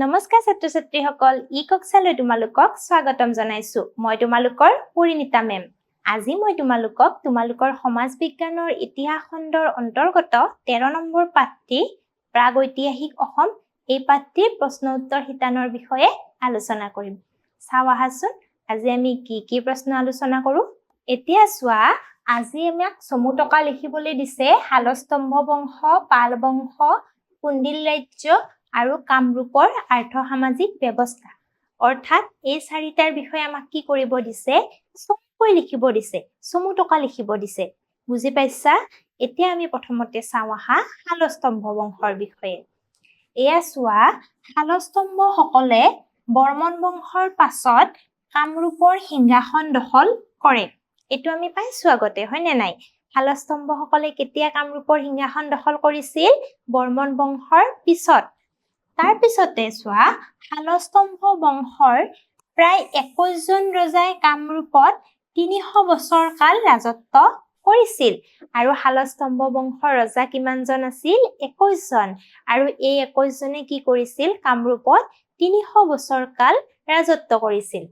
নমস্কাৰ ছাত্ৰ ছাত্ৰীসকল ই কক্সালৈ তোমালোকক স্বাগতম জনাইছো। মই তোমালোকৰ পৰিণীতা মেম। আজি মই তোমালোকক তোমালোকৰ সমাজ বিজ্ঞানৰ ইতিহাস খণ্ডৰ অন্তৰ্গত তেৰ নম্বৰ পাঠটি প্ৰাগৈতিহাসিক অসম এই পাঠটিৰ প্ৰশ্ন উত্তৰ শিতানৰ বিষয়ে আলোচনা কৰিম। চাওঁ আহাচোন আজি আমি কি কি প্ৰশ্ন আলোচনা কৰোঁ? এতিয়া চোৱা আজি আমাক চমু টকা লিখিবলৈ দিছে শালস্তম্ভ বংশ পাল বংশ কুণ্ডিল ৰাজ্য আৰু কামৰূপৰ আৰ্থ সামাজিক ব্যৱস্থা। অৰ্থাৎ এই চাৰিটাৰ বিষয়ে আমাক কি কৰিব দিছে? চমুকৈ লিখিব দিছে চমু টকা লিখিব দিছে। বুজি পাইছা? এতিয়া আমি প্ৰথমতে চাওঁ আহা শালস্তম্ভ বংশৰ বিষয়ে। এয়া চোৱা শালস্তম্ভসকলে বৰ্মন বংশৰ পাছত কামৰূপৰ সিংহাসন দখল কৰে। এইটো আমি পাইছো আগতে হয়নে নাই? শালস্তম্ভসকলে কেতিয়া কামৰূপৰ সিংহাসন দখল কৰিছিল? বৰ্মন বংশৰ পিছত। তাৰ পিছতে চোৱা শালস্তম্ভ বংশৰ প্ৰায় একৈশজন ৰজাই কামৰূপত তিনিশ বছৰ কাল ৰাজত্ব কৰিছিল। আৰু শালস্তম্ভ বংশৰ ৰজা কিমানজন আছিল? একৈশজন। আৰু এই একৈশজনে কি কৰিছিল? কামৰূপত তিনিশ বছৰ কাল ৰাজত্ব কৰিছিল।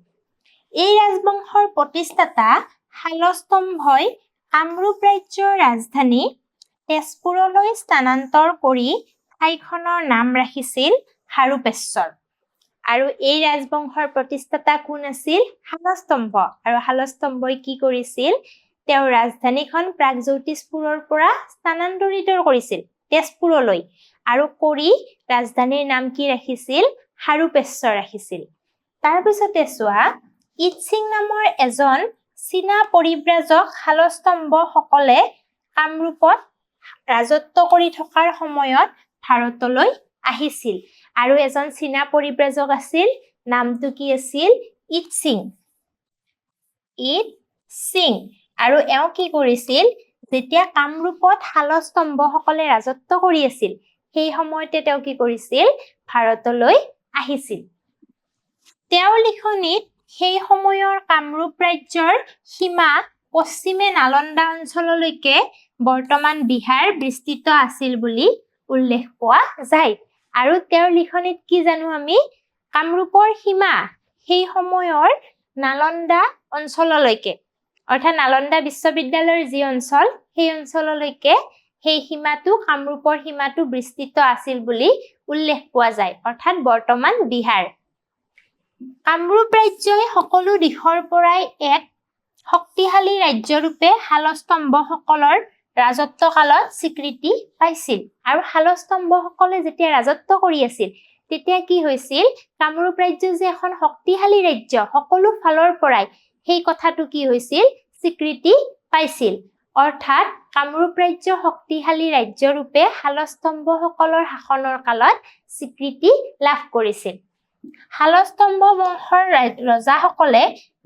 এই ৰাজবংশৰ প্ৰতিষ্ঠাতা শালস্তম্ভই কামৰূপ ৰাজ্যৰ ৰাজধানী তেজপুৰলৈ স্থানান্তৰ কৰি ঠাইখনৰ নাম ৰাখিছিল হাৰুপেশ্বৰ আৰু এই ৰাজবংশৰ প্ৰতিষ্ঠাতা কোন আছিল? শালস্তম্ভ আৰু শালস্তম্ভই কি কৰিছিল? তেওঁৰ ৰাজধানীখন প্ৰাগজ্যোতিষপুৰৰ পৰা স্থানান্তৰিত কৰিছিল তেজপুৰলৈ। আৰু কৰি ৰাজধানীৰ নাম কি ৰাখিছিল? হাৰুপেশ্বৰ ৰাখিছিল। তাৰপিছতে চোৱা ইৎসিং নামৰ এজন চীনা পৰিব্ৰাজক শালস্তম্ভসকলে কামৰূপত ৰাজত্ব কৰি থকাৰ সময়ত ভাৰতলৈ আহিছিল। আৰু এজন চীনা পৰিব্ৰাজক আছিল নামটো কি আছিল? Itsing I Tsing. আৰু এওঁ কি কৰিছিল? যেতিয়া কামৰূপত শালস্তম্ভসকলে ৰাজত্ব কৰি আছিল সেই সময়তে তেওঁ কি কৰিছিল? ভাৰতলৈ আহিছিল। তেওঁৰ লিখনিত সেই সময়ৰ কামৰূপ ৰাজ্যৰ সীমা পশ্চিমে নালন্দা অঞ্চললৈকে বৰ্তমান বিহাৰ বিস্তৃত আছিল বুলি উল্লেখ পোৱা যায়। আৰু তেওঁৰ লিখনিত কি জানো আমি? কামৰূপৰ সীমা সেই সময়ৰ নালন্দা অঞ্চললৈকে। অৰ্থাৎ নালন্দা বিশ্ববিদ্যালয়ৰ যি অঞ্চল সেই অঞ্চললৈকে সেই সীমাটো কামৰূপৰ সীমাটো বিস্তৃত আছিল বুলি উল্লেখ পোৱা যায়। অৰ্থাৎ বৰ্তমান বিহাৰ। কামৰূপ ৰাজ্যই সকলো দিশৰ পৰাই এক শক্তিশালী ৰাজ্যৰূপে শালস্তম্ভসকলৰ ৰাজত্ব কালত স্বীকৃতি পাইছিল। আৰু শালস্তম্ভসকলে যেতিয়া ৰাজত্ব কৰি আছিল তেতিয়া কি হৈছিল? কামৰূপ ৰাজ্য যে এখন শক্তিশালী ৰাজ্য সকলো ফালৰ পৰাই সেই কথাটো কি হৈছিল? স্বীকৃতি পাইছিল। অৰ্থাৎ কামৰূপ ৰাজ্য শক্তিশালী ৰাজ্যৰূপে শালস্তম্ভসকলৰ শাসনৰ কালত স্বীকৃতি লাভ কৰিছিল। শালস্তম্ভ বংশৰ ৰজাসকলে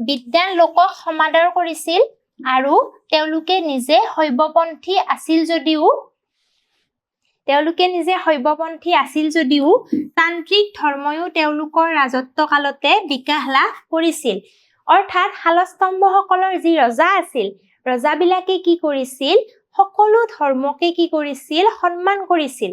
বিদ্যান লোকক সমাদৰ কৰিছিল। আৰু তেওঁলোকে নিজে শৈৱপন্থী আছিল যদিও তেওঁলোকে নিজে শৈৱপন্থী আছিল যদিও তান্ত্ৰিক ধৰ্মইও তেওঁলোকৰ ৰাজত্ব কালতে বিকাশ লাভ কৰিছিল। অৰ্থাৎ শালস্তম্ভসকলৰ যি ৰজা আছিল ৰজাবিলাকে কি কৰিছিল? সকলো ধৰ্মকে কি কৰিছিল? সন্মান কৰিছিল।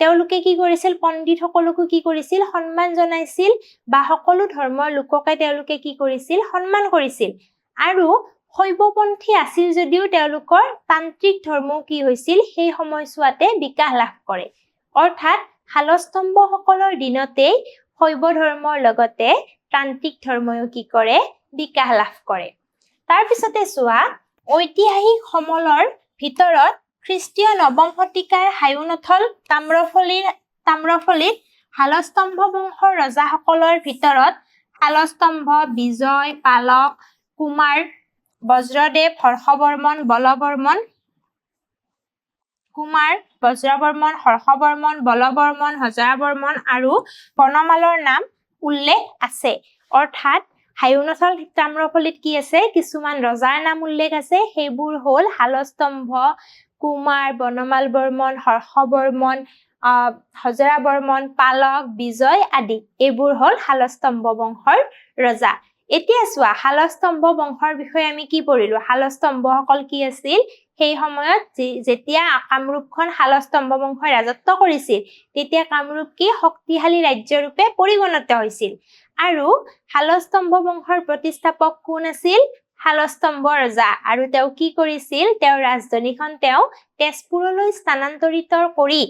তেওঁলোকে কি কৰিছিল? পণ্ডিতসকলকো কি কৰিছিল? সন্মান জনাইছিল বা সকলো ধৰ্মৰ লোককে তেওঁলোকে কি কৰিছিল? সন্মান কৰিছিল। আৰু শৈৱপন্থী আছিল যদিও তেওঁলোকৰ তান্ত্ৰিক ধৰ্মও কি হৈছিল সেই সময়ছোৱাতে বিকাশ লাভ কৰে। অৰ্থাৎ শালস্তম্ভসকলৰ দিনতেই শৈৱ ধৰ্মৰ লগতে তান্ত্ৰিক ধৰ্মইও কি কৰে বিকাশ লাভ কৰে। তাৰপিছতে চোৱা ঐতিহাসিক সমলৰ ভিতৰত খ্ৰীষ্টীয় নৱম শতিকাৰ হায়ুনথল তাম্ৰফলীৰ তাম্ৰফলীত শালস্তম্ভ বংশৰ ৰজাসকলৰ ভিতৰত শালস্তম্ভ বিজয় পালক কুমাৰ বজ্ৰদেৱ হৰ্ষবৰ্মন বলবৰ্মন কুমাৰ বজ্ৰবৰ্মন হৰ্ষবৰ্মন বলবৰ্মন হজৰাবৰ্মন আৰু বনমালৰ নাম উল্লেখ আছে। অৰ্থাৎ হায়ুনথল তাম্ৰফলীত কি আছে? কিছুমান ৰজাৰ নাম উল্লেখ আছে। সেইবোৰ হ'ল শালস্তম্ভ কুমাৰ বনমাল বৰ্মন হৰ্ষবৰ্মন আহ হজৰা বৰ্মন পালক বিজয় আদি। এইবোৰ হ'ল শালস্তম্ভ বংশৰ ৰজা। এতিয়া চোৱা শালস্তম্ভ বংশৰ বিষয়ে আমি কি পঢ়িলো? শালস্তম্ভসকল কি আছিল? সেই সময়ত যেতিয়া কামৰূপখন শালস্তম্ভ বংশই ৰাজত্ব কৰিছিল তেতিয়া কামৰূপ কি শক্তিশালী ৰাজ্যৰূপে পৰিগণিত হৈছিল? আৰু শালস্তম্ভ বংশৰ প্ৰতিষ্ঠাপক কোন আছিল? শালস্তম্ভ ৰজা। আৰু তেওঁ কি কৰিছিল? তেওঁৰ ৰাজধানীখন তেওঁ তেজপুৰলৈ স্থানান্তৰিত কৰি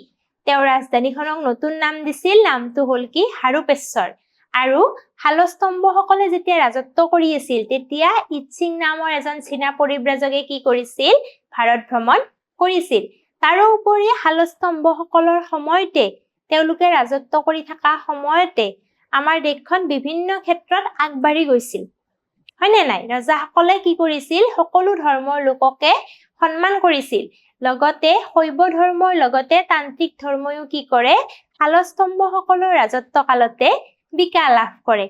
তেওঁৰ ৰাজধানীখনক নতুন নাম দিছিল। নামটো হ'ল কি? হাৰুপেশ্বৰ। আৰু শালস্তম্ভসকলে যেতিয়া ৰাজত্ব কৰি আছিল তেতিয়া ইচ্ছিং নামৰ এজন চীনা পৰিব্ৰাজকে কি কৰিছিল? ভাৰত ভ্ৰমণ কৰিছিল। তাৰোপৰি শালস্তম্ভসকলৰ সময়তে তেওঁলোকে ৰাজত্ব কৰি থকা সময়তে আমাৰ দেশখন বিভিন্ন ক্ষেত্ৰত আগবাঢ়ি গৈছিল। হয়নে নাই? ৰজাসকলে কি কৰিছিল? সকলো ধৰ্মৰ লোককে সন্মান কৰিছিল। লগতে শৈৱ ধৰ্মৰ লগতে তান্ত্ৰিক ধৰ্মইও কি কৰে? শালস্তম্ভসকলৰ ৰাজত্ব কালতে বিকাশ লাভ কৰে।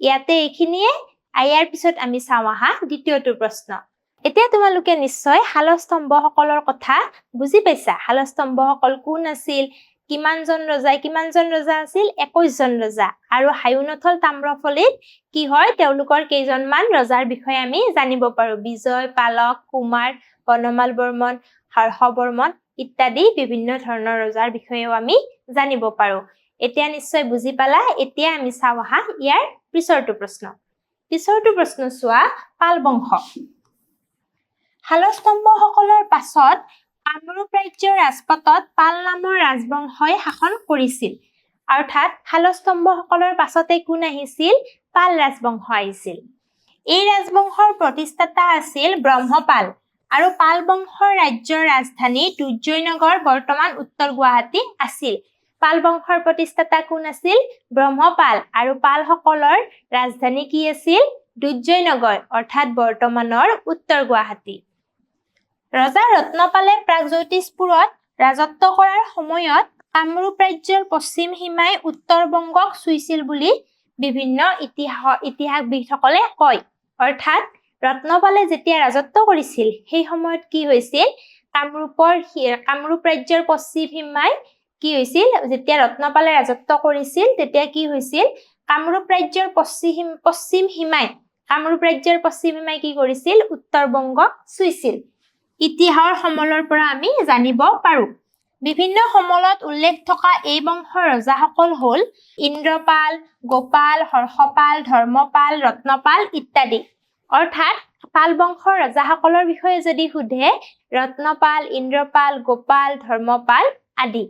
ইয়াতে এইখিনিয়ে। ইয়াৰ পিছত আমি চাওঁ আহা দ্বিতীয়টো প্ৰশ্ন। এতিয়া তোমালোকে নিশ্চয় শালস্তম্ভসকলৰ কথা বুজি পাইছা। শালস্তম্ভসকল কোন আছিল? কিমানজন ৰজাই কিমানজন ৰজা আছিল? একৈশজন ৰজা। আৰু হায়ুনথল তাম্ৰফলিত কি হয়? তেওঁলোকৰ কেইজনমান ৰজাৰ বিষয়ে আমি জানিব পাৰো। বিজয় পালক কুমাৰ বনমাল বৰ্মন হৰ্ষ বৰ্মন ইত্যাদি বিভিন্ন ধৰণৰ ৰজাৰ বিষয়েও আমি জানিব পাৰো। এতিয়া নিশ্চয় বুজি পালা এতিয়া আমি চাওঁ আহা ইয়াৰ পিছৰটো প্ৰশ্ন। পিছৰটো প্ৰশ্ন চোৱা পাল বংশ শালস্তম্ভসকলৰ পাছত কামৰূপ ৰাজ্যৰ ৰাজপাটত পাল নামৰ ৰাজবংশই শাসন কৰিছিল। অৰ্থাৎ শালস্তম্ভসকলৰ পাছতে কোন আহিছিল? পাল ৰাজবংশ আহিছিল। এই ৰাজবংশৰ প্ৰতিষ্ঠাতা আছিল ব্ৰহ্মপাল আৰু পাল বংশৰ ৰাজ্যৰ ৰাজধানী দুৰ্জয়নগৰ বৰ্তমান উত্তৰ গুৱাহাটী আছিল। পাল বংশৰ প্ৰতিষ্ঠাতা কোন আছিল? ব্ৰহ্মপাল। আৰু পালসকলৰ ৰাজধানী কি আছিল? দুৰ্জয়নগৰ অৰ্থাৎ বৰ্তমানৰ উত্তৰ গুৱাহাটী। ৰজা ৰত্নপালে প্ৰাগজ্যোতিষপুৰত ৰাজত্ব কৰাৰ সময়ত কামৰূপ ৰাজ্যৰ পশ্চিম সীমাই উত্তৰ-বংগক চুইছিল বুলি বিভিন্ন ইতিহাস ইতিহাসবিদসকলে কয়। অৰ্থাৎ ৰত্নপালে যেতিয়া ৰাজত্ব কৰিছিল সেই সময়ত কি হৈছিল? কামৰূপৰ কামৰূপ ৰাজ্যৰ পশ্চিম সীমাই কি হৈছিল? যেতিয়া ৰত্নপালে ৰাজত্ব কৰিছিল তেতিয়া কি হৈছিল? কামৰূপ ৰাজ্যৰ পশ্চিম পশ্চিম সীমাই কামৰূপ ৰাজ্যৰ পশ্চিম সীমাই কি কৰিছিল? উত্তৰ-বংগক চুইছিল। ইতিহাসৰ সমলৰ পৰা আমি জানিব পাৰো। বিভিন্ন সমলত উল্লেখ থকা এই বংশৰ ৰজাসকল হ'ল ইন্দ্ৰপাল গোপাল হৰ্ষপাল ধৰ্মপাল ৰত্নপাল ইত্যাদি। অৰ্থাৎ পাল বংশৰ ৰজাসকলৰ বিষয়ে যদি সোধে ৰত্নপাল ইন্দ্ৰপাল গোপাল ধৰ্মপাল আদি।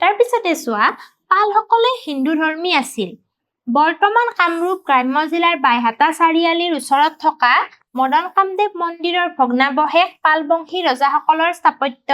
তাৰপিছতে চোৱা পালসকলে হিন্দু ধৰ্মী আছিল। বৰ্তমান কামৰূপ গ্ৰাম্য জিলাৰ বাইহাটা চাৰিআলিৰ ওচৰত থকা মদন কামদেৱ মন্দিৰৰ ভগ্নাৱশেষ পালবংশী ৰজাসকলৰ স্থাপত্য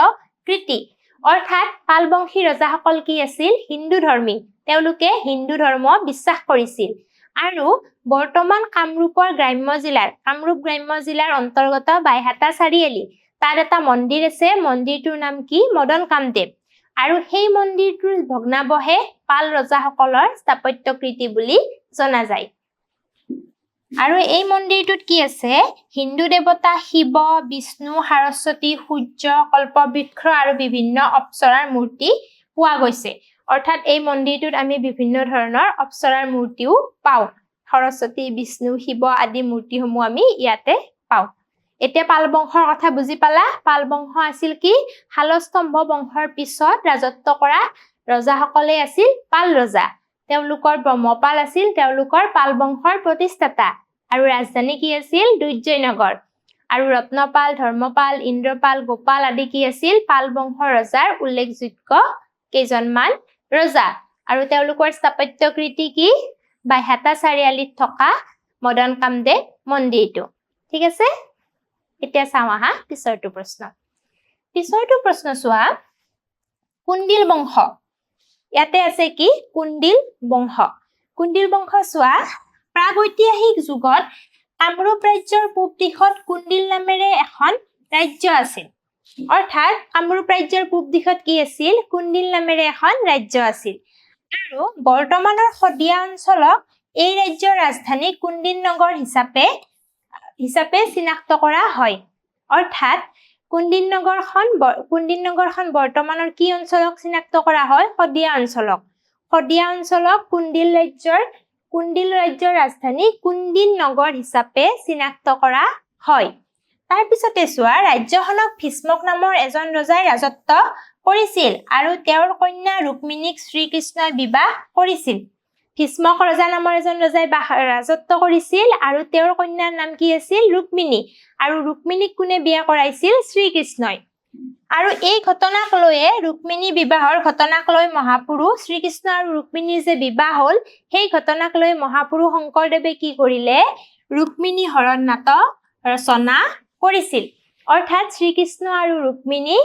কৃতি। অৰ্থাৎ পালবংশী ৰজাসকল কি আছিল? হিন্দু ধৰ্মী। তেওঁলোকে হিন্দু ধৰ্ম বিশ্বাস কৰিছিল। আৰু বৰ্তমান কামৰূপৰ গ্ৰাম্য জিলাৰ কামৰূপ গ্ৰাম্য জিলাৰ অন্তৰ্গত বাইহাটা চাৰিআলি। তাত এটা মন্দিৰ আছে। মন্দিৰটোৰ নাম কি? মদন কামদেৱ। আৰু সেই মন্দিৰটোৰ ভগ্নাৱশেষ পাল ৰজাসকলৰ স্থাপত্যকৃতি বুলি জনা যায়। আৰু এই মন্দিৰটোত কি আছে? হিন্দু দেৱতা শিৱ বিষ্ণু সৰস্বতী সূৰ্য কল্পবৃক্ষ আৰু বিভিন্ন অপ্সৰাৰ মূৰ্তি পোৱা গৈছে। অৰ্থাৎ এই মন্দিৰটোত আমি বিভিন্ন ধৰণৰ অপ্সৰাৰ মূৰ্তিও পাওঁ। সৰস্বতী বিষ্ণু শিৱ আদি মূৰ্তিসমূহ আমি ইয়াতে এতিয়া পাল বংশৰ কথা বুজি পালা? পাল বংশ আছিল কি? শালস্তম্ভ বংশৰ পিছত ৰাজত্ব কৰা ৰজাসকলে আছিল পাল ৰজা। তেওঁলোকৰ ব্ৰহ্মপাল আছিল তেওঁলোকৰ পাল বংশৰ প্ৰতিষ্ঠাতা। আৰু ৰাজধানী কি আছিল? দুৰ্জয়নগৰ আৰু ৰত্নপাল ধৰ্মপাল ইন্দ্ৰপাল গোপাল আদি কি আছিল? পাল বংশৰ ৰজাৰ উল্লেখযোগ্য কেইজনমান ৰজা। আৰু তেওঁলোকৰ স্থাপত্যকৃতি কি? বাইহাটা চাৰিআলিত থকা মদন কামদেৱ মন্দিৰটো। ঠিক আছে? এতিয়া চাওঁ আহা পিছৰটো প্ৰশ্ন। পিছৰটো প্ৰশ্ন চোৱা কুণ্ডিল বংশ। ইয়াতে আছে কি? কুণ্ডিল বংশ। কুণ্ডিল বংশ চোৱা প্ৰাগৈতিহাসিক যুগত কামৰূপ ৰাজ্যৰ পূব দিশত কুণ্ডিল নামেৰে এখন ৰাজ্য আছিল। অৰ্থাৎ কামৰূপ ৰাজ্যৰ পূব দিশত কি আছিল? কুণ্ডিল নামেৰে এখন ৰাজ্য আছিল। আৰু বৰ্তমানৰ শদিয়া অঞ্চলক এই ৰাজ্যৰ ৰাজধানী কুণ্ডিল নগৰ হিচাপে হিচাপে চিনাক্ত কৰা হয়। অৰ্থাৎ কুণ্ডিল নগৰখন কুণ্ডিল নগৰখন বৰ্তমানৰ কি অঞ্চলক চিনাক্ত কৰা হয়? শদিয়া অঞ্চলক। শদিয়া অঞ্চলক কুণ্ডিল ৰাজ্যৰ কুণ্ডিল ৰাজ্যৰ ৰাজধানী কুণ্ডিল নগৰ হিচাপে চিনাক্ত কৰা হয়? তাৰপিছতে চোৱা ৰাজ্যখনক ভীষ্মক নামৰ এজন ৰজাই ৰাজত্ব কৰিছিল আৰু তেওঁৰ কন্যা ৰুক্মিণীক শ্ৰীকৃষ্ণই বিবাহ কৰিছিল। ভীষ্মক ৰজা নামৰ এজন ৰজাই ৰাজত্ব কৰিছিল আৰু তেওঁৰ কন্যাৰ নাম কি আছিল? ৰুক্মিণী। আৰু ৰুক্মিণীক কোনে বিয়া কৰাইছিল? শ্ৰীকৃষ্ণই। আৰু এই ঘটনাক লৈয়ে ৰুক্মিণী বিবাহৰ ঘটনাক লৈ মহাপুৰুষ শ্ৰীকৃষ্ণ আৰু ৰুক্মিণীৰ যে বিবাহ হ'ল সেই ঘটনাক লৈ মহাপুৰুষ শংকৰদেৱে কি কৰিলে? ৰুক্মিণী হৰণ নাটক ৰচনা কৰিছিল। অৰ্থাৎ শ্ৰীকৃষ্ণ আৰু ৰুক্মিণী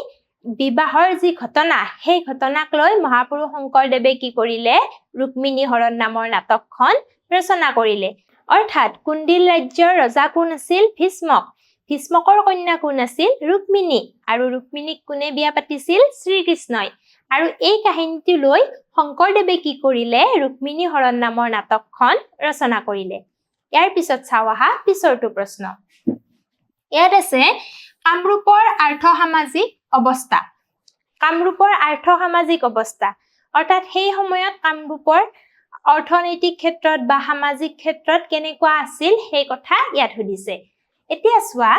বিবাহৰ যি ঘটনা সেই ঘটনাক লৈ মহাপুৰুষ শংকৰদেৱে কি কৰিলে? ৰুক্মিণী হৰণ নামৰ নাটকখন ৰচনা কৰিলে। অৰ্থাৎ কুণ্ডিল ৰাজ্যৰ ৰজা কোন আছিল? ভীষ্মক। ভীষ্মকৰ কন্যা কোন আছিল? ৰুক্মিণী। আৰু ৰুক্মিণীক কোনে বিয়া পাতিছিল? শ্ৰীকৃষ্ণই। আৰু এই কাহিনীটো লৈ শংকৰদেৱে কি কৰিলে? ৰুক্মিণী হৰণ নামৰ নাটকখন ৰচনা কৰিলে। ইয়াৰ পিছত চাওঁ আহা পিছৰটো প্ৰশ্ন। ইয়াত আছে কামৰূপৰ আৰ্থ সামাজিক অৱস্থা। কামৰূপৰ আৰ্থ সামাজিক অৱস্থা। অৰ্থাৎ সেই সময়ত কামৰূপৰ অৰ্থনৈতিক ক্ষেত্ৰত বা সামাজিক ক্ষেত্ৰত কেনেকুৱা আছিল সেই কথা ইয়াত সুধিছে। এতিয়া চোৱা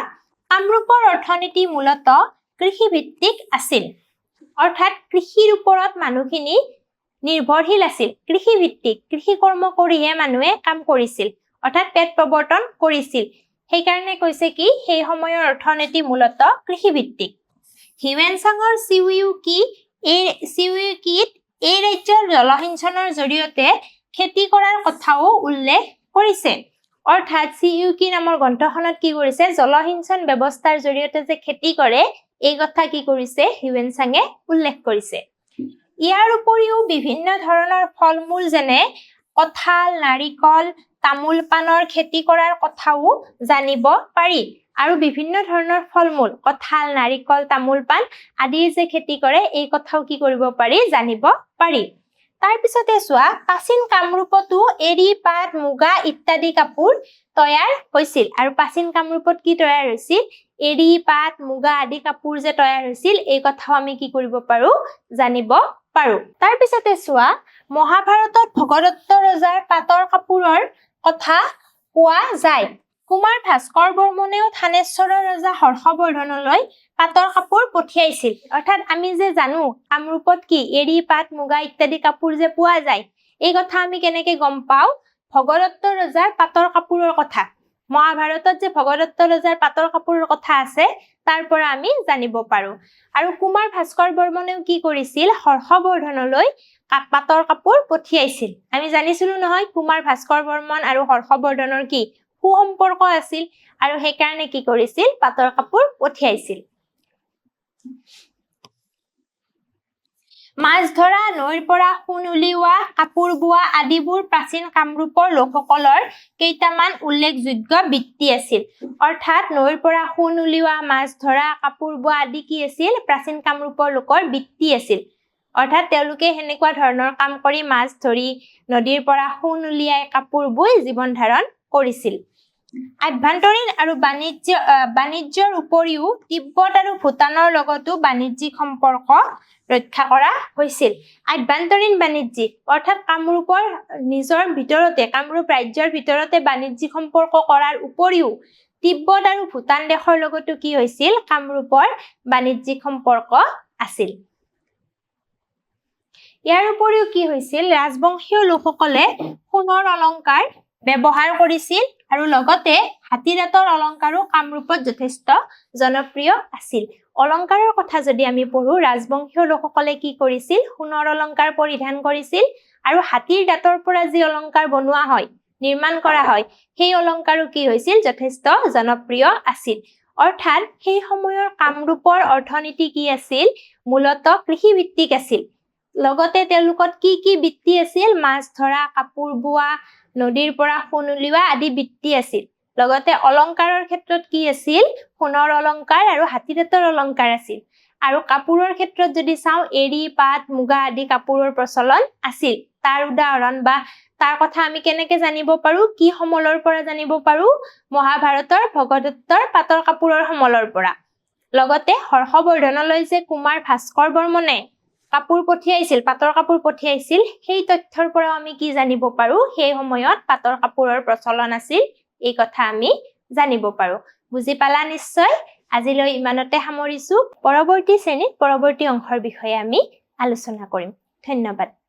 কামৰূপৰ অৰ্থনীতি মূলতঃ কৃষিভিত্তিক আছিল। অৰ্থাৎ কৃষিৰ ওপৰত মানুহখিনি নিৰ্ভৰশীল আছিল। কৃষিভিত্তিক কৃষি কৰ্ম কৰিহে মানুহে কাম কৰিছিল। অৰ্থাৎ পেট প্ৰৱৰ্তন কৰিছিল। সেইকাৰণে কৈছে কি সেই সময়ৰ অৰ্থনীতি মূলতঃ কৃষিভিত্তিক। হিউৱেন চাঙৰ চিউকি এই চিউকিত এই ৰাজ্যৰ জলসিঞ্চনৰ জৰিয়তে খেতি কৰাৰ কথাও উল্লেখ কৰিছে। অৰ্থাৎ চিউকি নামৰ গ্ৰন্থখনত কি কৰিছে? জলসিঞ্চন ব্যৱস্থাৰ জৰিয়তে যে খেতি কৰে এই কথা কি কৰিছে? হিউৱেন চাঙে উল্লেখ কৰিছে। ইয়াৰ উপৰিও বিভিন্ন ধৰণৰ ফল মূল যেনে কঁঠাল নাৰিকল তামোল পাণৰ খেতি কৰাৰ কথাও জানিব পাৰি। আৰু বিভিন্ন ধৰণৰ ফল মূল কঁঠাল নাৰিকল তামোল পাণ আদিৰ যে খেতি কৰে এই কথাও কি কৰিব পাৰি জানিব পাৰি। তাৰপিছতে চোৱা প্ৰাচীন কামৰূপতো এৰী পাট মুগা ইত্যাদি কাপোৰ তৈয়াৰ হৈছিল। আৰু প্ৰাচীন কামৰূপত কি তৈয়াৰ হৈছিল? এৰী পাট মুগা আদি কাপোৰ যে তৈয়াৰ হৈছিল এই কথাও আমি কি কৰিব পাৰো জানিব পাৰো। তাৰপিছতে চোৱা মহাভাৰতত ভগদত্ত ৰজাৰ পাটৰ কাপোৰৰ কথা পোৱা যায়। কুমাৰ ভাস্কৰ বৰ্মনেও থানেশ্বৰৰ ৰজা হৰ্ষবৰ্ধনলৈ পাটৰ কাপোৰ পঠিয়াইছিল। অৰ্থাৎ আমি যে জানো কামৰূপত কি এৰী পাট মুগা ইত্যাদি কাপোৰ যে পোৱা যায় এই কথা আমি কেনেকে গম পাওঁ? ভগদত্ত ৰজাৰ পাটৰ কাপোৰৰ কথা। মহাভাৰতত যে ভগদত্ত ৰজাৰ পাটৰ কাপোৰৰ কথা আছে তাৰ পৰা আমি জানিব পাৰো। আৰু কুমাৰ ভাস্কৰ বৰ্মনেও কি কৰিছিল? হৰ্ষবৰ্ধনলৈ পাটৰ কাপোৰ পঠিয়াইছিল। আমি জানিছিলো নহয় কুমাৰ ভাস্কৰ বৰ্মন আৰু হৰ্ষবৰ্ধনৰ কি সুসম্পৰ্ক আছিল আৰু সেইকাৰণে কি কৰিছিল? পাটৰ কাপোৰ পঠিয়াইছিল। মাছ ধৰা নৈৰ পৰা সোণ উলিওৱা কাপোৰ বোৱা আদিবোৰ প্ৰাচীন কামৰূপৰ লোকসকলৰ কেইটামান উল্লেখযোগ্য বৃত্তি আছিল। অৰ্থাৎ নৈৰ পৰা সোণ উলিওৱা মাছ ধৰা কাপোৰ বোৱা আদি কি আছিল? প্ৰাচীন কামৰূপৰ লোকৰ বৃত্তি আছিল। অৰ্থাৎ তেওঁলোকে সেনেকুৱা ধৰণৰ কাম কৰি মাছ ধৰি নদীৰ পৰা সোণ উলিয়াই কাপোৰ বৈ জীৱন ধাৰণ কৰিছিল। আভ্যন্তৰীণ আৰু বাণিজ্য বাণিজ্যৰ উপৰিও তিব্বত আৰু ভূটানৰ লগতো বাণিজ্যিক সম্পৰ্ক ৰক্ষা কৰা হৈছিল। আভ্যন্তৰীণ বাণিজ্যিক অৰ্থাৎ কামৰূপৰ নিজৰ ভিতৰতে কামৰূপ ৰাজ্যৰ ভিতৰতে বাণিজ্যিক সম্পৰ্ক কৰাৰ উপৰিও তিব্বত আৰু ভূটান দেশৰ লগতো কি হৈছিল? কামৰূপৰ বাণিজ্যিক সম্পৰ্ক আছিল। ইয়াৰ উপৰিও কি হৈছিল? ৰাজবংশীয় লোকসকলে সোণৰ অলংকাৰ ব্যৱহাৰ কৰিছিল আৰু লগতে হাতীদাঁতৰ অলংকাৰো কামৰূপত যথেষ্ট জনপ্ৰিয় আছিল। অলংকাৰৰ কথা যদি আমি পঢ়ো ৰাজবংশীয় লোকসকলে কি কৰিছিল? সোণৰ অলংকাৰ পৰিধান কৰিছিল আৰু হাতীৰ দাঁতৰ পৰা যি অলংকাৰ বনোৱা হয় নিৰ্মাণ কৰা হয় সেই অলংকাৰো কি হৈছিল? যথেষ্ট জনপ্ৰিয় আছিল। অৰ্থাৎ সেই সময়ৰ কামৰূপৰ অৰ্থনীতি কি আছিল? মূলতঃ কৃষিভিত্তিক আছিল। লগতে তেওঁলোকত কি কি বৃত্তি আছিল? মাছ ধৰা কাপোৰ বোৱা নদীৰ পৰা সোণ উলিওৱা আদি বৃত্তি আছিল। লগতে অলংকাৰৰ ক্ষেত্ৰত কি আছিল? সোণৰ অলংকাৰ আৰু হাতীদাঁতৰ অলংকাৰ আছিল। আৰু কাপোৰৰ ক্ষেত্ৰত যদি চাওঁ এৰী পাট মুগা আদি কাপোৰৰ প্ৰচলন আছিল। তাৰ উদাহৰণ বা তাৰ কথা আমি কেনেকে জানিব পাৰো? কি সমলৰ পৰা জানিব পাৰো? মহাভাৰতৰ ভগদত্তৰ পাটৰ কাপোৰৰ সমলৰ পৰা। লগতে হৰ্ষবৰ্ধনলৈ যে কুমাৰ ভাস্কৰ বৰ্মনে কাপোৰ পঠিয়াইছিল পাটৰ কাপোৰ পঠিয়াইছিল সেই তথ্যৰ পৰাও আমি কি জানিব পাৰোঁ? সেই সময়ত পাটৰ কাপোৰৰ প্ৰচলন আছিল এই কথা আমি জানিব পাৰোঁ। বুজি পালা নিশ্চয়? আজিলৈ ইমানতে সামৰিছোঁ। পৰৱৰ্তী শ্ৰেণীত পৰৱৰ্তী অংশৰ বিষয়ে আমি আলোচনা কৰিম। ধন্যবাদ।